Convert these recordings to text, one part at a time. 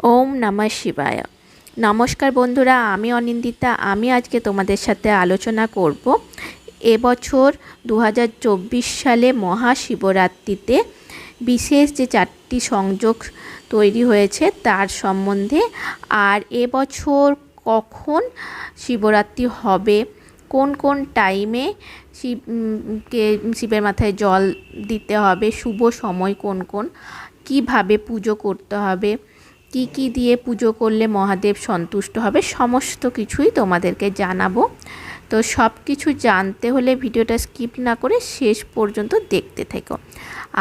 ওম নমঃ শিবায়। নমস্কার বন্ধুরা আমি অনিন্দিতা। আমি আজকে তোমাদের সাথে আলোচনা করব এবছর দু হাজার চব্বিশ সালে মহাশিবরাত্রিতে বিশেষ যে চারটি সংযোগ তৈরি হয়েছে তার সম্বন্ধে আর এবছর কখন শিবরাত্রি হবে কোন কোন টাইমে শিব উম, কে শিবের মাথায় জল দিতে হবে শুভ সময় কোন কোন কীভাবে পুজো করতে হবে কি কি দিয়ে পুজো করলে মহাদেব সন্তুষ্ট হবে সমস্ত কিছুই তোমাদেরকে জানাব। তো সব কিছু জানতে হলে ভিডিওটা স্কিপ না করে শেষ পর্যন্ত দেখতে থেকো।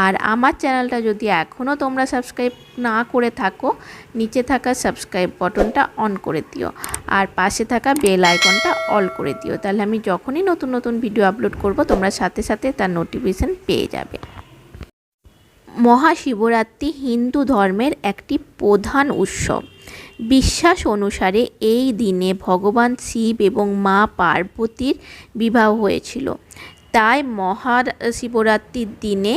আর আমার চ্যানেলটা যদি এখনও তোমরা সাবস্ক্রাইব না করে থাকো, নিচে থাকা সাবস্ক্রাইব বটনটা অন করে দিও আর পাশে থাকা বেল আইকনটা অল করে দিও। তাহলে আমি যখনই নতুন নতুন ভিডিও আপলোড করব, তোমরা সাথে সাথে তার নোটিফিকেশান পেয়ে যাবে। মহাশিবরাত্রি হিন্দু ধর্মের একটি প্রধান উৎসব। বিশ্বাস অনুসারে এই দিনে ভগবান শিব এবং মা পার্বতীর বিবাহ হয়েছিল। তাই মহা শিবরাত্রির দিনে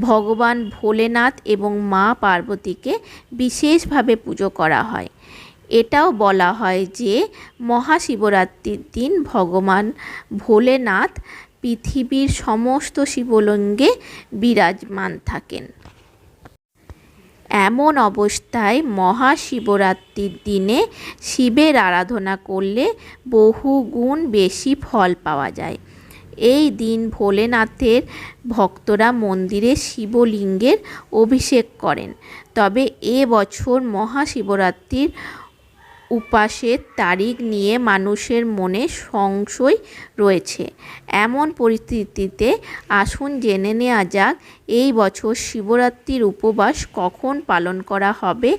ভগবান ভোলেনাথ এবং মা পার্বতীকে বিশেষভাবে পুজো করা হয়। এটাও বলা হয় যে মহাশিবরাত্রির দিন ভগবান ভোলেনাথ পৃথিবীর সমস্ত শিবলিঙ্গে বিরাজমান থাকেন। এমন অবস্থায় মহাশিবরাত্রির দিনে শিবের আরাধনা করলে বহু গুণ বেশি ফল পাওয়া যায়। এই দিন ভোলেনাথের ভক্তরা মন্দিরে শিবলিঙ্গের অভিষেক করেন। তবে এ বছর মহাশিবরাত্রির উপাসের তারিখ নিয়ে মানুষের মনে সংশয় রয়েছে। এমন পরিস্থিতিতে আসুন জেনে নেওয়া যাক, এই বছর শিবরাত্রির উপবাস কখন পালন করা হবে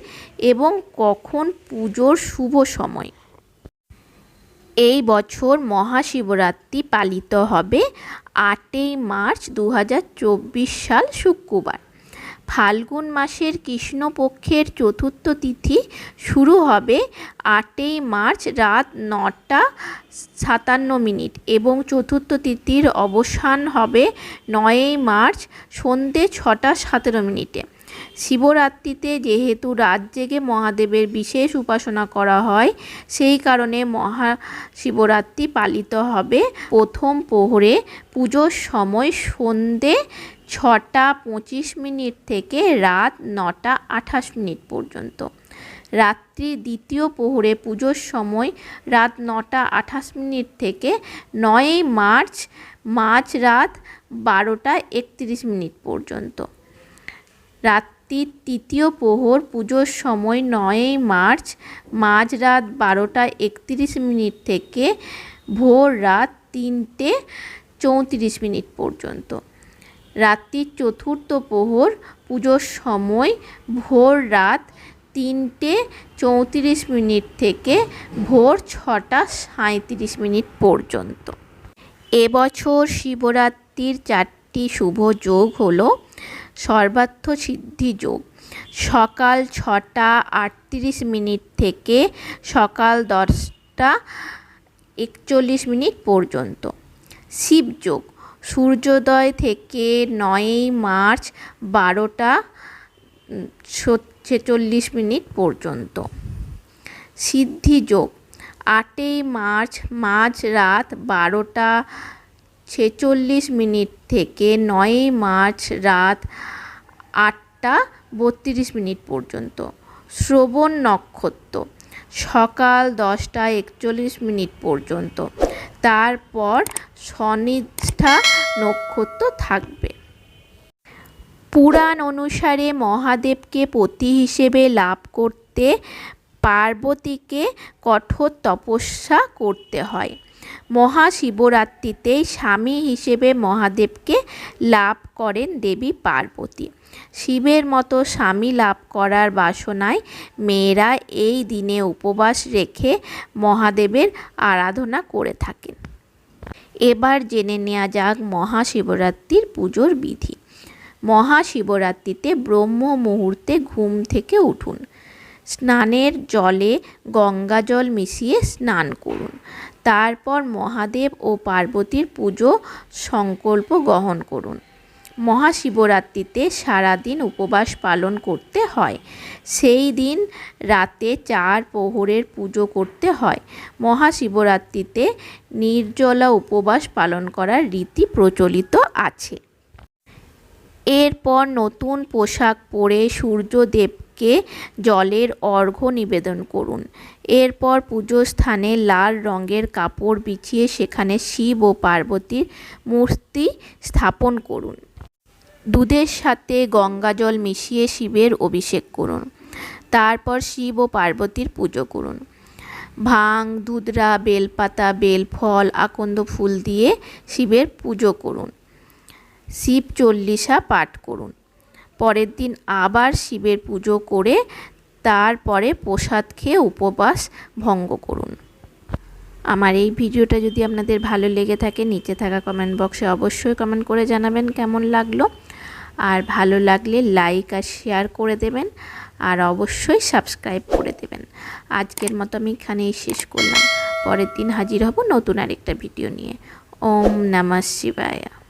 এবং কখন পুজোর শুভ সময়? এই বছর মহাশিবরাত্রি পালিত হবে আটই মার্চ দু হাজার চব্বিশ সাল শুক্রবার। ফাল্গুন মাসের কৃষ্ণপক্ষের চতুর্থ তিথি শুরু হবে আটই মার্চ রাত নটা সাতান্ন মিনিট এবং চতুর্থ তিথির অবসান হবে নয়ই মার্চ সন্ধে ছটা সতেরো মিনিটে। শিবরাত্রিতে যেহেতু রাত জেগে মহাদেবের বিশেষ উপাসনা করা হয়, সেই কারণে মহা শিবরাত্রি পালিত হবে প্রথম প্রহরে পুজোর সময় সন্ধে ছটা পঁচিশ মিনিট থেকে রাত নটা আঠাশ মিনিট পর্যন্ত। রাত্রি দ্বিতীয় প্রহরে পুজোর সময় রাত নটা আঠাশ মিনিট থেকে নয়ই মার্চ, মাঝ রাত বারোটা একত্রিশ মিনিট পর্যন্ত। রাত্রির তৃতীয় প্রহর পুজোর সময় নয়ই মার্চ মাঝরাত বারোটা একত্রিশ মিনিট থেকে ভোর রাত তিনটে চৌত্রিশ মিনিট পর্যন্ত। রাত্রির চতুর্থ প্রহর পুজোর সময় ভোর রাত তিনটে চৌত্রিশ মিনিট থেকে ভোর ছটা সাঁত্রিশ মিনিট পর্যন্ত। এবছর শিবরাত্রির চারটি শুভ যোগ হলো সর্বার্থ সিদ্ধি যোগ। সকাল ছটা আটত্রিশ মিনিট থেকে সকাল দশটা একচল্লিশ মিনিট পর্যন্ত। শিবযোগ সূর্যোদয় থেকে নয়ই মার্চ বারোটা ছেচল্লিশ মিনিট পর্যন্ত। সিদ্ধিযোগ আটই মার্চ মাঝ রাত বারোটা, ছেচল্লিশ মিনিট থেকে নয়ই মার্চ রাত আটটা, বত্রিশ মিনিট পর্যন্ত। শ্রবণ নক্ষত্র সকাল দশটা একচল্লিশ মিনিট পর্যন্ত। তারপর সনিষ্ঠা নক্ষত্র থাকবে। পুরাণ অনুসারে মহাদেবকে পতি হিসেবে লাভ করতে পার্বতীকে কঠোর তপস্যা করতে হয়। মহাশিবরাত্রিতে স্বামী হিসেবে মহাদেবকে লাভ করেন দেবী পার্বতী। শিবের মতো স্বামী লাভ করার বাসনায় মেয়েরা এই দিনে উপবাস রেখে মহাদেবের আরাধনা করে থাকেন। এবার জেনে নেওয়া যাক মহাশিবরাত্রির পুজোর বিধি। মহাশিবরাত্রিতে ব্রহ্ম মুহূর্তে ঘুম থেকে উঠুন। স্নানের জলে গঙ্গা জল মিশিয়ে স্নান করুন। তারপর মহাদেব ও পার্বতীর পুজো সংকল্প গ্রহণ করুন। মহাশিবরাত্রিতে সারাদিন উপবাস পালন করতে হয়। সেই দিন রাতে চার প্রহরের পুজো করতে হয়। মহাশিবরাত্রিতে নির্জলা উপবাস পালন করার রীতি প্রচলিত আছে। এরপর নতুন পোশাক পরে সূর্যদেবকে জলের অর্ঘ্য নিবেদন করুন। এরপর পুজো স্থানে লাল রঙের কাপড় বিছিয়ে সেখানে শিব ও পার্বতীর মূর্তি স্থাপন করুন। দুধের সাথে গঙ্গাজল মিশিয়ে শিবের অভিষেক করুন। তারপর শিব ও পার্বতীর পুজো করুন। ভাং, দুধরা, বেলপাতা, বেলফল, আকন্দ ফুল দিয়ে শিবের পুজো করুন। শিব চল্লিশা পাঠ করুন। পরের দিন আবার শিবের পুজো করে তারপরে প্রসাদ খেয়ে উপবাস ভঙ্গ করুন। আমার এই ভিডিওটা যদি আপনাদের ভালো লেগে থাকে, নিচে থাকা কমেন্ট বক্সে অবশ্যই কমেন্ট করে জানাবেন কেমন লাগল। আর ভালো লাগলে লাইক আর শেয়ার করে দেবেন আর অবশ্যই সাবস্ক্রাইব করে দেবেন। আজকের মতো আমি এখানেই শেষ করলাম। পরের দিন হাজির হব নতুন আরেকটা ভিডিও নিয়ে। ওম নমঃ শিবায়া।